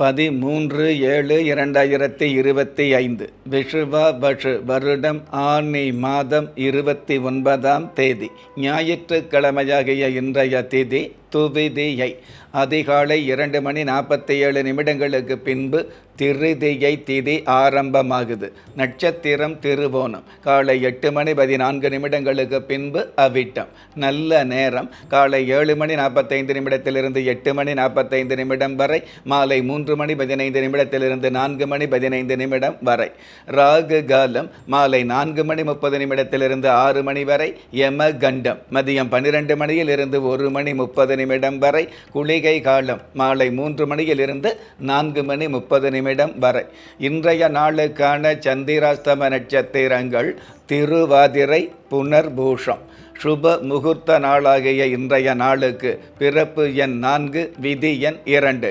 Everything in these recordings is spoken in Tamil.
பதிமூன்று ஏழு இரண்டாயிரத்தி இருபத்தி ஐந்து. விஷுவா பஷு வருடம் ஆனி மாதம் இருபத்தி ஒன்பதாம் தேதி. ஞாயிற்றுக்கிழமையாகிய இன்றைய தேதி துவிதியை அதிகாலை இரண்டு மணி நாற்பத்தி ஏழு நிமிடங்களுக்கு பின்பு திருதியை திதி ஆரம்பமாகுது. நட்சத்திரம் திருவோணம். காலை எட்டு மணி பதினான்கு நிமிடங்களுக்கு பின்பு அவிட்டம். நல்ல நேரம். காலை ஏழு மணி நாற்பத்தைந்து நிமிடத்திலிருந்து எட்டு மணி நாற்பத்தைந்து நிமிடம் வரை. மாலை மூன்று மணி பதினைந்து நிமிடத்திலிருந்து நான்கு மணி பதினைந்து நிமிடம் வரை. ராகு காலம். மாலை நான்கு மணி முப்பது நிமிடத்திலிருந்து ஆறு மணி வரை. யம கண்டம் மதியம் பன்னிரெண்டு மணியில் இருந்து ஒரு மணி முப்பது நிமிடம் வரை குளிகை காலம். மாலை மூன்று மணியிலிருந்து நான்கு மணி முப்பது நிமிடம் வரை. இன்றைய நாளுக்கான சந்திராஸ்தம நட்சத்திரங்கள் திருவாதிரை புனர்பூஷம். சுப முகூர்த்த நாளாகிய இன்றைய நாளுக்கு பிறப்பு எண் நான்கு விதி எண் இரண்டு.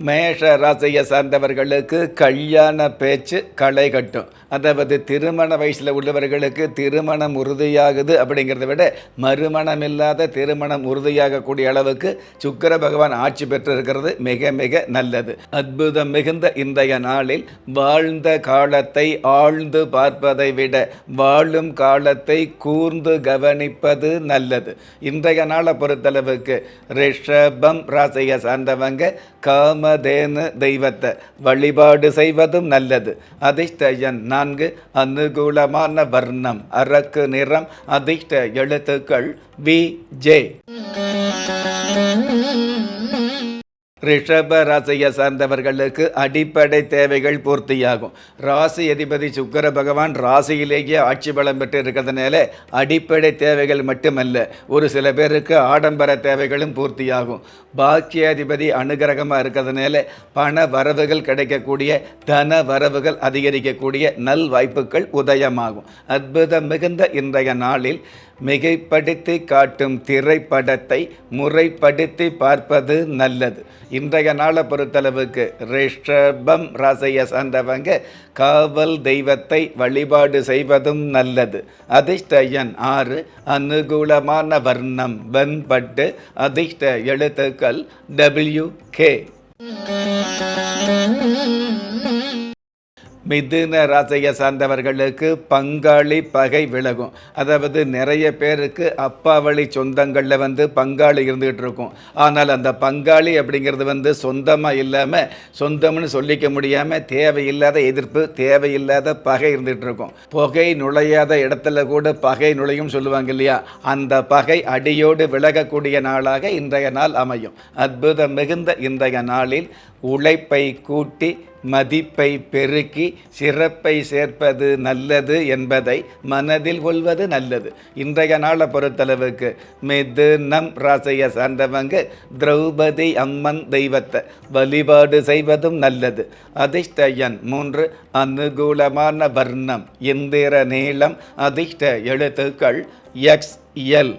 மேஷ ராசியை சார்ந்தவர்களுக்கு கல்யாண பேச்சு களை கட்டும். அதாவது திருமண வயசில் உள்ளவர்களுக்கு திருமணம் உறுதியாகுது அப்படிங்கிறத விட மறுமணம் இல்லாத திருமணம் உறுதியாகக்கூடிய அளவுக்கு சுக்கர பகவான் ஆட்சி பெற்றிருக்கிறது மிக மிக நல்லது. அற்புதம் மிகுந்த இன்றைய நாளில் வாழ்ந்த காலத்தை ஆழ்ந்து பார்ப்பதை விட வாழும் காலத்தை கூர்ந்து கவனிப்பது நல்லது. இன்றைய நாளை பொறுத்தளவுக்கு ரிஷபம் ராசியை சார்ந்தவங்க காம காமதேனு தெய்வத்தை வழிபாடு செய்வதும் நல்லது. அதிர்ஷ்டயன் நான்கு அனுகூலமான வர்ணம் அரக்கு நிறம் அதிர்ஷ்ட எழுத்துக்கள் வி ஜே. ரிஷப ராசியை சார்ந்தவர்களுக்கு அடிப்படை தேவைகள் பூர்த்தியாகும். ராசி அதிபதி சுக்கர பகவான் ராசியிலேயே ஆட்சி பலம் பெற்று இருக்கிறதுனால அடிப்படை தேவைகள் மட்டுமல்ல. ஒரு சில பேருக்கு ஆடம்பர தேவைகளும் பூர்த்தியாகும். பாக்கியாதிபதி அனுகிரகமாக இருக்கிறதுனால பண வரவுகள் கிடைக்கக்கூடிய தன வரவுகள் அதிகரிக்கக்கூடிய நல் வாய்ப்புகள் உதயமாகும். அற்புதம் மிகுந்த இன்றைய நாளில் மிகைப்படுத்தி காட்டும் திரைப்படத்தை முறைப்படுத்தி பார்ப்பது நல்லது. இன்றைய நாளை பொறுத்தளவுக்கு ரிஷபம் ராசையை சார்ந்தவங்க காவல் தெய்வத்தை வழிபாடு செய்வதும் நல்லது. அதிர்ஷ்டயன் ஆறு அனுகூலமான வர்ணம் வெண்பட்டு அதிர்ஷ்ட எழுத்துக்கள் டபிள்யூ கே மிதுன ராசியை சார்ந்தவர்களுக்கு பங்காளி பகை விலகும். அதாவது நிறைய பேருக்கு அப்பா வழி சொந்தங்களில் வந்து பங்காளி இருந்துகிட்டு இருக்கும். ஆனால் அந்த பங்காளி அப்படிங்கிறது வந்து சொந்தமாக இல்லாமல் சொந்தம்னு சொல்லிக்க முடியாமல் தேவையில்லாத எதிர்ப்பு தேவையில்லாத பகை இருந்துகிட்டு இருக்கும். புகை நுழையாத இடத்துல கூட பகை நுழையும் சொல்லுவாங்க இல்லையா? அந்த பகை அடியோடு விலகக்கூடிய நாளாக இன்றைய நாள் அமையும். அற்புதம் மிகுந்த இன்றைய நாளில் உழைப்பை கூட்டி மதிப்பை பெருக்கி சிறப்பை சேர்ப்பது நல்லது என்பதை மனதில் கொள்வது நல்லது. இன்றைய நாளை பொறுத்தளவுக்கு மெதுனம் ராசைய சார்ந்தவங்க திரௌபதி அம்மன் தெய்வத்தை வழிபாடு செய்வதும் நல்லது. அதிர்ஷ்ட எண் மூன்று அனுகூலமான வர்ணம் இந்திர நீளம் அதிர்ஷ்ட எழுத்துக்கள் எக்ஸ் எல்.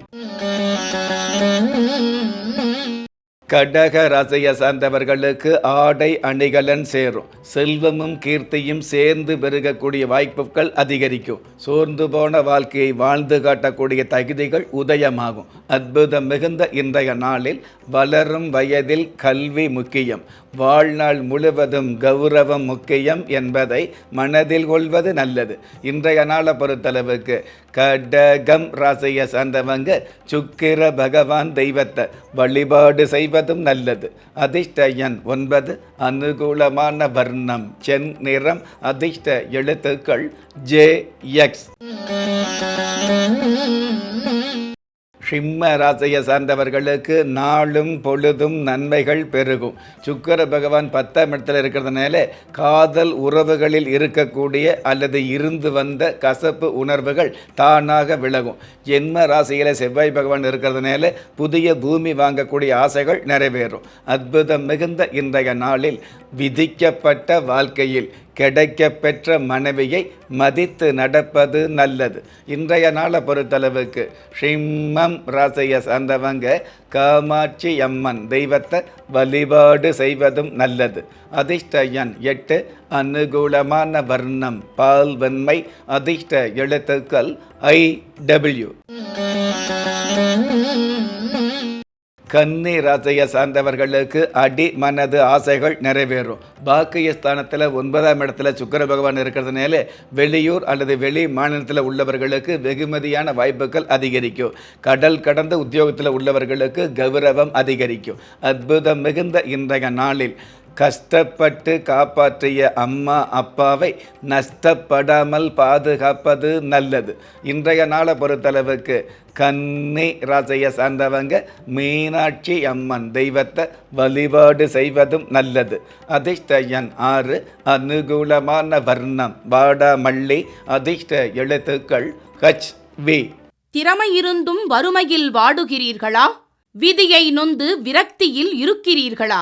கடக ராசியை சார்ந்தவர்களுக்கு ஆடை அணிகலன் சேரும். செல்வமும் கீர்த்தியும் சேர்ந்து பெருகக்கூடிய வாய்ப்புகள் அதிகரிக்கும். சோர்ந்து போன வாழ்க்கையை வாழ்ந்து காட்டக்கூடிய தகுதிகள் உதயமாகும். அற்புதம் மிகுந்த இன்றைய நாளில் வளரும் வயதில் கல்வி முக்கியம். வாழ்நாள் முழுவதும் கௌரவம் முக்கியம் என்பதை மனதில் கொள்வது நல்லது. இன்றைய நாளை பொறுத்தளவுக்கு கடகம் ராசியை சார்ந்தவங்க சுக்கிர பகவான் தெய்வத்தை வழிபாடு என்பதும் நல்லது. அதிர்ஷ்டயன் ஒன்பது அனுகூலமான வர்ணம். சென் நிறம் அதிர்ஷ்ட எழுத்துக்கள் ஜே எக்ஸ். சிம்ம ராசியை சார்ந்தவர்களுக்கு நாளும் பொழுதும் நன்மைகள் பெருகும். சுக்கர பகவான் பத்தாம் இடத்துல இருக்கிறதுனால காதல் உறவுகளில் இருக்கக்கூடிய அல்லது இருந்து வந்த கசப்பு உணர்வுகள் தானாக விலகும். ஜென்ம ராசியில் செவ்வாய் பகவான் இருக்கிறதுனால புதிய பூமி வாங்கக்கூடிய ஆசைகள் நிறைவேறும். அற்புதம் மிகுந்த இன்றைய நாளில் விதிக்கப்பட்ட வாழ்க்கையில் கிடைக்கப்பெற்ற மனைவியை மதித்து நடப்பது நல்லது. இன்றைய நாளை பொறுத்தளவுக்கு ஷிம்மம் ராசியை சார்ந்தவங்க காமாட்சி அம்மன் தெய்வத்தை வழிபாடு செய்வதும் நல்லது. அதிர்ஷ்ட எண் எட்டு அனுகூலமான வர்ணம் பால் வெண்மை அதிர்ஷ்ட எழுத்துக்கள் ஐ டபிள்யூ. கன்னி ராசியை சார்ந்தவர்களுக்கு அடி மனது ஆசைகள் நிறைவேறும். பாக்கியஸ்தானத்தில் ஒன்பதாம் இடத்துல சுக்கர பகவான் இருக்கிறதுனால வெளியூர் அல்லது வெளி மாநிலத்தில் உள்ளவர்களுக்கு வெகுமதியான வாய்ப்புகள் அதிகரிக்கும். கடல் கடந்த உத்தியோகத்தில் உள்ளவர்களுக்கு கௌரவம் அதிகரிக்கும். அற்புதம் மிகுந்த இன்றைய நாளில். கஷ்டப்பட்டு காப்பாற்றிய அம்மா அப்பாவை நஷ்டப்படாமல் பாதுகாப்பது நல்லது. இன்றைய நாளை பொறுத்தளவுக்கு கன்னி ராசியை சார்ந்தவங்க மீனாட்சி அம்மன் தெய்வத்தை வழிபாடு செய்வதும் நல்லது. அதிர்ஷ்ட எண் ஆறு அனுகூலமான வர்ணம் வாடாமல்லி அதிர்ஷ்ட எழுத்துக்கள் ஹச் வி திறமை இருந்தும் வறுமையில் வாடுகிறீர்களா? விதியை நொந்து விரக்தியில் இருக்கிறீர்களா?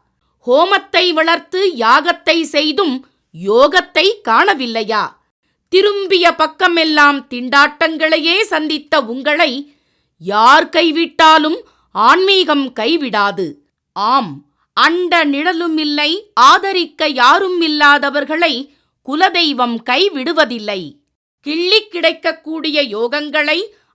ஹோமத்தை வளர்த்து யாகத்தை செய்தும் யோகத்தை காணவில்லையா? திரும்பிய பக்கமெல்லாம் திண்டாட்டங்களையே சந்தித்த உங்களை யார் கைவிட்டாலும் ஆன்மீகம் கைவிடாது. ஆம் அண்ட நிழலும் இல்லை ஆதரிக்க யாரும் இல்லாதவர்களை குலதெய்வம் கைவிடுவதில்லை. கிள்ளிக் கிடைக்கக்கூடிய யோகங்களை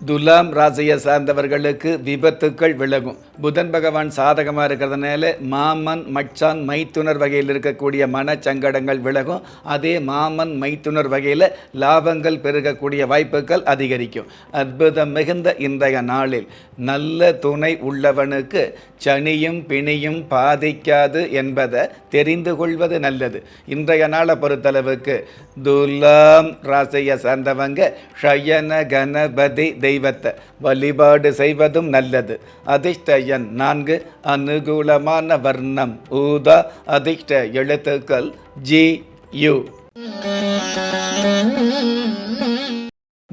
துலாம் ராசியை சார்ந்தவர்களுக்கு விபத்துக்கள் விலகும். புதன் பகவான் சாதகமாக இருக்கிறதுனால மாமன் மச்சான் மைத்துனர் வகையில் இருக்கக்கூடிய மனச்சங்கடங்கள் விலகும். அதே மாமன் மைத்துனர் வகையில் லாபங்கள் பெருகக்கூடிய வாய்ப்புகள் அதிகரிக்கும். அற்புதம் மிகுந்த இன்றைய நாளில் நல்ல துணை உள்ளவனுக்கு சனியும் பிணியும் பாதிக்காது என்பதை தெரிந்து கொள்வது நல்லது. இன்றைய நாளை பொறுத்தளவுக்கு துலாம் ராசியை சார்ந்தவங்க ஷயன கணபதி தெய்வத்தை வழிபாடு செய்வதும் நல்லது. அதிர்ஷ்டயன் நான்கு அனுகூலமான வர்ணம். ஊதா அதிர்ஷ்ட எழுத்துக்கள் ஜி யு.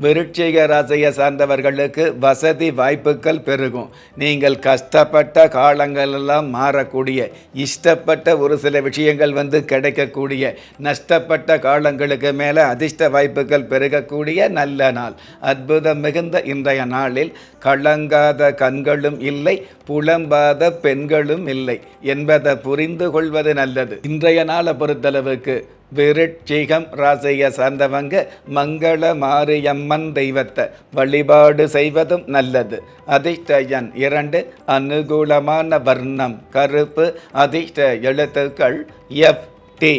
விருட்சிக ராசியை சார்ந்தவர்களுக்கு வசதி வாய்ப்புகள் பெருகும். நீங்கள் கஷ்டப்பட்ட காலங்களெல்லாம் மாறக்கூடிய இஷ்டப்பட்ட ஒரு சில விஷயங்கள் வந்து கிடைக்கக்கூடிய நஷ்டப்பட்ட காலங்களுக்கு மேலே அதிர்ஷ்ட வாய்ப்புகள் பெருகக்கூடிய நல்ல நாள். அற்புதம் மிகுந்த இன்றைய நாளில் கலங்காத கண்களும் இல்லை புலம்பாத பெண்களும் இல்லை என்பதை புரிந்து கொள்வது நல்லது. இன்றைய நாளை பொறுத்தளவுக்கு விருட்சிகம் ராசியை சார்ந்தவங்க மங்கள மாரியம்மன் தெய்வத்தை வழிபாடு செய்வதும் நல்லது. அதிர்ஷ்டயன் இரண்டு அனுகூலமான வர்ணம் கருப்பு அதிர்ஷ்ட எழுத்துக்கள் எஃப் டி.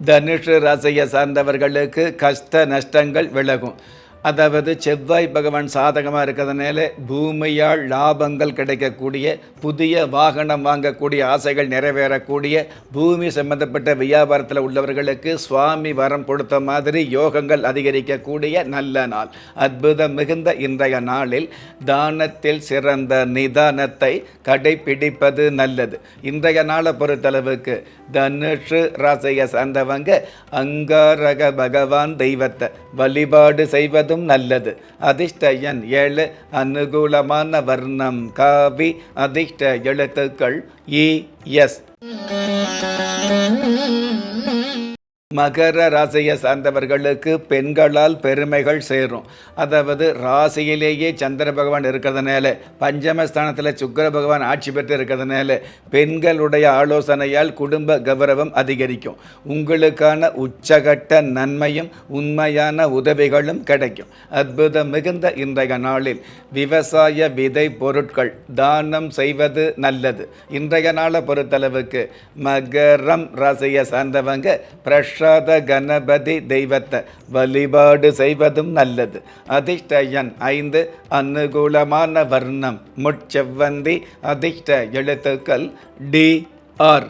தனுஷு ராசியை சார்ந்தவர்களுக்கு கஷ்ட நஷ்டங்கள் விலகும். அதாவது செவ்வாய் பகவான் சாதகமாக இருக்கிறதுனால பூமியால் லாபங்கள் கிடைக்கக்கூடிய புதிய வாகனம் வாங்கக்கூடிய ஆசைகள் நிறைவேறக்கூடிய பூமி சம்பந்தப்பட்ட வியாபாரத்தில் உள்ளவர்களுக்கு சுவாமி வரம் கொடுத்த மாதிரி யோகங்கள் அதிகரிக்கக்கூடிய நல்ல நாள். அற்புதம் மிகுந்த இன்றைய நாளில் தானத்தில் சிறந்த நிதானத்தை கடைபிடிப்பது நல்லது. இன்றைய நாளை பொறுத்தளவுக்கு தனுஷு ராசியை சார்ந்தவங்க அங்காரக பகவான் தெய்வத்தை வழிபாடு செய்வது அதுவும் நல்லது. அதிர்ஷ்டயன் ஏழு அனுகூலமான வர்ணம் காவி அதிர்ஷ்ட எழுத்துக்கள் இ எஸ். மகர ராசியை சார்ந்தவர்களுக்கு பெண்களால் பெருமைகள் சேரும். அதாவது ராசியிலேயே சந்திர பகவான் இருக்கிறதுனால பஞ்சமஸ்தானத்தில் சுக்கிர பகவான் ஆட்சி பெற்று இருக்கிறதுனால பெண்களுடைய ஆலோசனையால் குடும்ப கௌரவம் அதிகரிக்கும். உங்களுக்கான உச்சகட்ட நன்மையும் உண்மையான உதவிகளும் கிடைக்கும். அற்புதம் மிகுந்த இன்றைய நாளில் விவசாய விதை பொருட்கள் தானம் செய்வது நல்லது. இன்றைய நாளை பொறுத்தளவுக்கு மகரம் ராசியை சார்ந்தவங்க பிரசாத கணபதி தெய்வத்தை வழிபாடு செய்வதும் நல்லது. அதிர்ஷ்ட எண் ஐந்து அனுகூலமான வர்ணம். முட்செவ்வந்தி அதிர்ஷ்ட எழுத்துக்கள் டி ஆர்.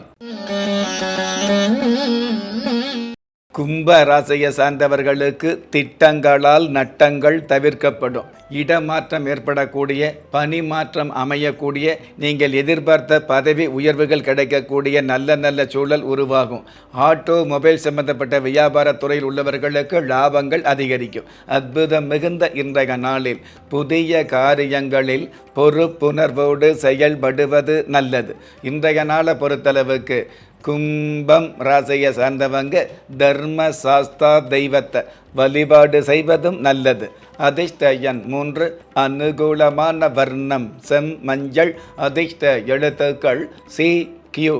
கும்ப ராசியை சார்ந்தவர்களுக்கு திட்டங்களால் நட்டங்கள் தவிர்க்கப்படும். இடமாற்றம் ஏற்படக்கூடிய பணி மாற்றம் அமையக்கூடிய நீங்கள் எதிர்பார்த்த பதவி உயர்வுகள் கிடைக்கக்கூடிய நல்ல நல்ல சூழல் உருவாகும். ஆட்டோ மொபைல் சம்பந்தப்பட்ட வியாபாரத் துறையில் உள்ளவர்களுக்கு லாபங்கள் அதிகரிக்கும். அற்புதம் மிகுந்த இன்றைய நாளில் புதிய காரியங்களில் பொறுப்புணர்வோடு செயல்படுவது நல்லது. இன்றைய நாளை பொறுத்தளவுக்கு கும்பம் ராசியை சார்ந்தவங்க தர்ம சாஸ்தா தெய்வத்தை வழிபாடு செய்வதும் நல்லது. அதிர்ஷ்ட எண் மூன்று அனுகூலமான வர்ணம் செம் மஞ்சள் அதிர்ஷ்ட எழுத்துக்கள் சி கியூ.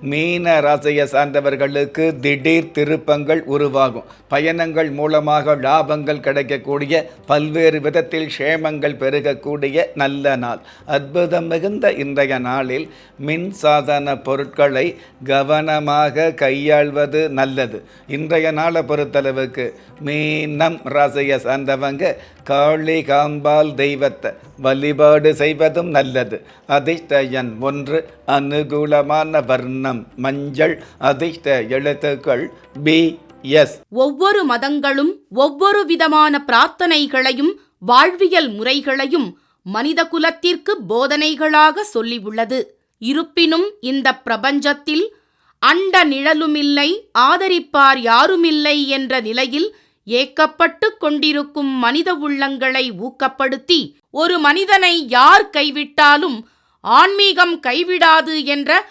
மீன ராசியை சார்ந்தவர்களுக்கு திடீர் திருப்பங்கள் உருவாகும். பயணங்கள் மூலமாக லாபங்கள் கிடைக்கக்கூடிய பல்வேறு விதத்தில் க்ஷேமங்கள் பெருகக்கூடிய நல்ல நாள். அற்புதம் மிகுந்த இன்றைய நாளில் மின் சாதன பொருட்களை கவனமாக கையாள்வது நல்லது. இன்றைய நாளை பொறுத்தளவுக்கு மீனம் ராசியை சார்ந்தவங்க காளி காம்பால் தெய்வத்தை வழிபாடு செய்வதும் நல்லது. அதிர்ஷ்ட எண் ஒன்று அனுகூலமான வர்ணம். மஞ்சள் அதிர்ஷ்ட எழுத்துக்கள் பி எஸ் ஒவ்வொரு மதங்களும் ஒவ்வொரு விதமான பிரார்த்தனைகளையும் வாழ்வியல் முறைகளையும் மனித குலத்திற்கு போதனைகளாக சொல்லியுள்ளது. இருப்பினும் இந்த பிரபஞ்சத்தில் அண்ட நிழலுமில்லை ஆதரிப்பார் யாருமில்லை என்ற நிலையில் ஏக்கப்பட்டு கொண்டிருக்கும் மனித உள்ளங்களை ஊக்கப்படுத்தி ஒரு மனிதனை யார் கைவிட்டாலும் ஆன்மீகம் கைவிடாது என்ற